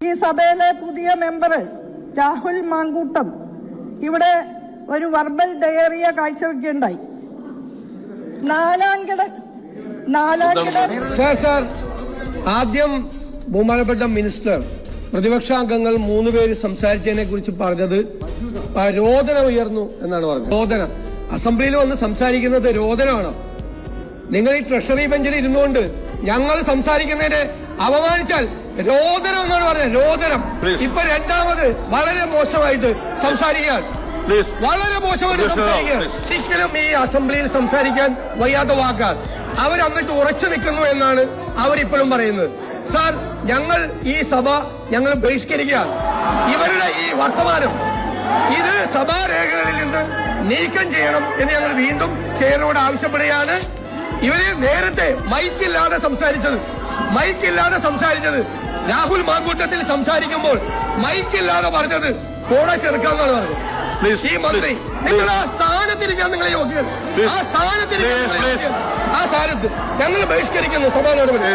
ഈ സഭയിലെ പുതിയ മെമ്പർ രാഹുൽ മാങ്കൂട്ടം ഇവിടെ ഒരു വർബൽ ഡയറിയ കാഴ്ചവെക്കുകയുണ്ടായി സാർ സാർ ആദ്യം ബഹുമാനപ്പെട്ട മിനിസ്റ്റർ പ്രതിപക്ഷാംഗങ്ങൾ മൂന്ന് പേര് സംസാരിച്ചതിനെ കുറിച്ച് പറഞ്ഞത് രോദനം ഉയർന്നു എന്നാണ് പറഞ്ഞത്. രോദനം. അസംബ്ലിയിൽ വന്ന് സംസാരിക്കുന്നത് രോദനമാണോ? നിങ്ങൾ ഈ ട്രഷറി ബെഞ്ചിൽ ഇരുന്നുകൊണ്ട് ഞങ്ങൾ സംസാരിക്കുന്നതിനെ അപമാനിച്ചാൽ രോദനം എന്നാണ് പറഞ്ഞത് രോദനം. ഇപ്പൊ രണ്ടാമത് വളരെ മോശമായിട്ട് സംസാരിക്കാൻ വളരെ മോശമായിട്ട് സംസാരിക്കാൻ. ഒരിക്കലും ഈ അസംബ്ലിയിൽ സംസാരിക്കാൻ വയ്യാത്ത വാക്കാൽ അവർ അങ്ങോട്ട് ഉറച്ചു നിൽക്കുന്നു എന്നാണ് അവരിപ്പോഴും പറയുന്നത്. സാർ ഞങ്ങൾ ഈ സഭ ഞങ്ങൾ ബഹിഷ്കരിക്കുക ഇവരുടെ ഈ വർത്തമാനം ഇത് സഭാരേഖകളിൽ നിന്ന് നീക്കം ചെയ്യണം എന്ന് ഞങ്ങൾ വീണ്ടും ചെയറിനോട് ആവശ്യപ്പെടുകയാണ്. ഇവർ നേരത്തെ മൈക്കില്ലാതെ സംസാരിച്ചത് മൈക്കില്ലാതെ സംസാരിച്ചത് രാഹുൽ മാങ്കൂട്ടത്തിൽ സംസാരിക്കുമ്പോൾ മൈക്കില്ലാതെ പറഞ്ഞത് കോട ചെറുക്കാന്നാണ് പറഞ്ഞത് ഈ മന്ത്രി നിങ്ങൾ ആ. സ്ഥാനത്തിരിക്കാൻ നിങ്ങളെ യോഗ്യൻ ആ സ്ഥാനത്തിരിക്കാൻ. ആ സ്ഥാനത്ത് ഞങ്ങൾ ബഹിഷ്കരിക്കുന്നു സഭാ നടപടി.